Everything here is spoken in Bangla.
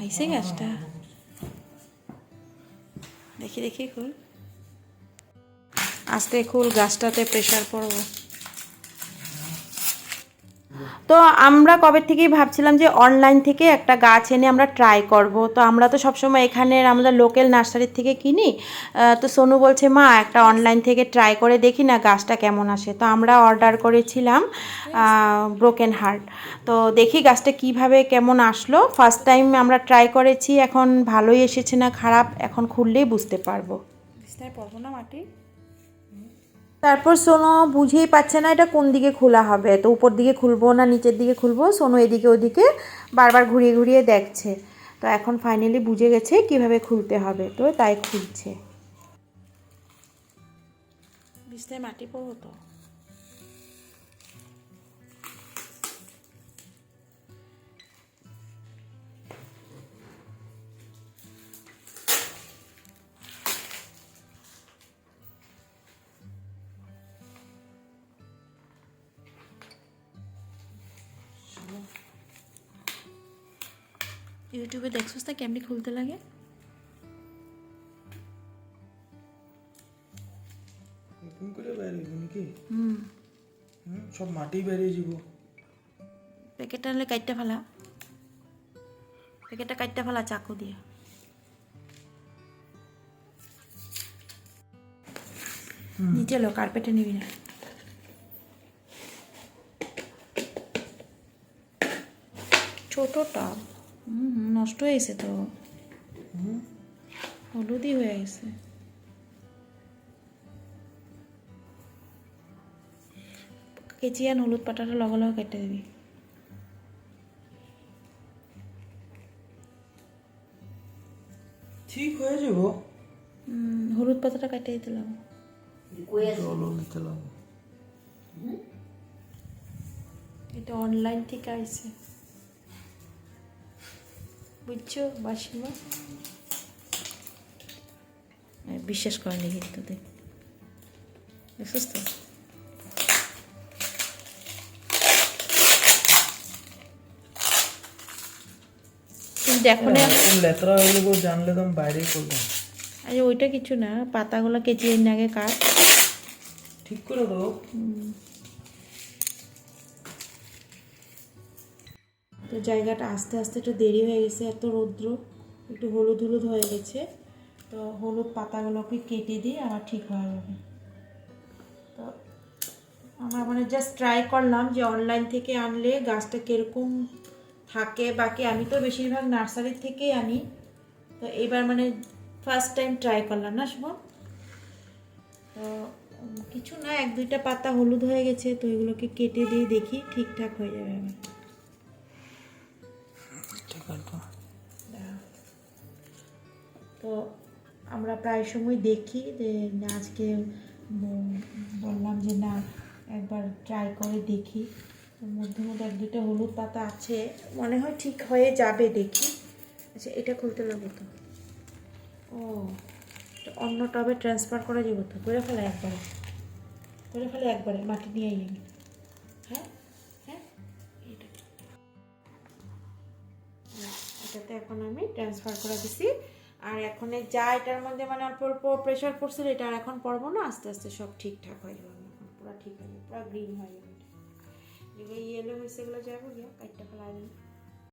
আইসে গাছটা? দেখি দেখি খুল আস্তে খুল গাছটাতে প্রেশার পড়ব। তো আমরা কবে থেকেই ভাবছিলাম যে অনলাইন থেকে একটা গাছ এনে আমরা ট্রাই করব। তো আমরা তো সবসময় এখানের আমাদের লোকাল নার্সারির থেকে কিনি। তো সোনু বলছে, মা, একটা অনলাইন থেকে ট্রাই করে দেখি না গাছটা কেমন আসে। তো আমরা অর্ডার করেছিলাম ব্রোকেন হার্ট তো দেখি গাছটা কীভাবে কেমন আসলো। ফার্স্ট টাইম আমরা ট্রাই করেছি, এখন ভালোই এসেছে না খারাপ, এখন খুললেই বুঝতে পারব। পড়ব না মাটি? তারপর সোনো বুঝেই পাচ্ছে না এটা কোন দিকে খোলা হবে। তো উপর দিকে খুলবো না নিচের দিকে খুলবো? সোনো এদিকে ওদিকে বারবার ঘুরিয়ে ঘুরিয়ে দেখছে। তো এখন ফাইনালি বুঝে গেছে কীভাবে খুলতে হবে। তো তাই খুলছে। বিস্তায় মাটি পড়ো তো? ইউটিউবে দেখছোস তা কেমনি খুলতে লাগে? এরকম করে বেরিয়ে নাকি? হুম। হুম, সব মাটি বেরিয়ে যাব। প্যাকেটটা হলে কাইটটা ফেলা। প্যাকেটটা কাইটটা ফেলা চাকু দিয়ে। নিচে লো কার্পেটে নিবি না। ছোটটা। নষ্ট হয়ে গেছে তো। হলুদই হয়ে গেছে। কেচি আর হলুদ পাটাটা লগে লগে কেটে দিবি। ঠিক হয়ে যাব। হুম, হলুদ পাতাটা কেটে দিতে লাগবে। এটা অনলাইন থেকে আইছে। বুঝছ বাসিমা? এই বিশ্বাস করেনি কিন্তু দেখ দেখছিস তো লেতরা হয়ে জানলে তো আমি বাইরেই করব। আরে ওইটা কিছু না পাতাগুলো কেচি এনে আগে কাট। ঠিক করে দাও। তো জায়গাটা আস্তে আস্তে একটু দেরি হয়ে গেছে, এত রৌদ্র, একটু হলুদ হলুদ হয়ে গেছে। তো হলুদ পাতাগুলোকে কেটে দিয়ে আবার ঠিক হয়ে যাবে। তো আমরা মানে জাস্ট ট্রাই করলাম যে অনলাইন থেকে আনলে গাছটা কীরকম থাকে, বাকি আমি তো বেশিরভাগ নার্সারি থেকেই আনি। তো এবার মানে ফার্স্ট টাইম ট্রাই করলাম না শুভম তো কিছু না, এক দুইটা পাতা হলুদ হয়ে গেছে, তো এগুলোকে কেটে দিয়ে দেখি ঠিকঠাক হয়ে যাবে আবার দাঁড়াও। তো আমরা প্রায় সময় দেখি যে আজকে বললাম যে না, একবার ট্রাই করে দেখি। মধ্যে মধ্যে এক দুটো হলুদ পাতা আছে, মনে হয় ঠিক হয়ে যাবে দেখি। আচ্ছা এটা খুলতে লাগবে তো। ও অন্য টবে ট্রান্সফার করা যাবে তো? করে ফেলে একবারে। করে ফেলে একবারে, মাটি নিয়ে হ্যাঁ? এটাতে এখন আমি ট্রান্সফার করে দিছি। আর এখন যা এটার মধ্যে মানে অল্প অল্প প্রেশার পড়ছিল এটা আর এখন পড়ব না, আস্তে আস্তে সব ঠিকঠাক হয়ে যাবে। এখন পুরো ঠিক হয়ে যাবে, পুরো গ্রিন হয়ে যাবে। যেগুলো ইয়েলো হয়েছে, এগুলো যাব গিয়ে, কাইটটা ফেলা যাবে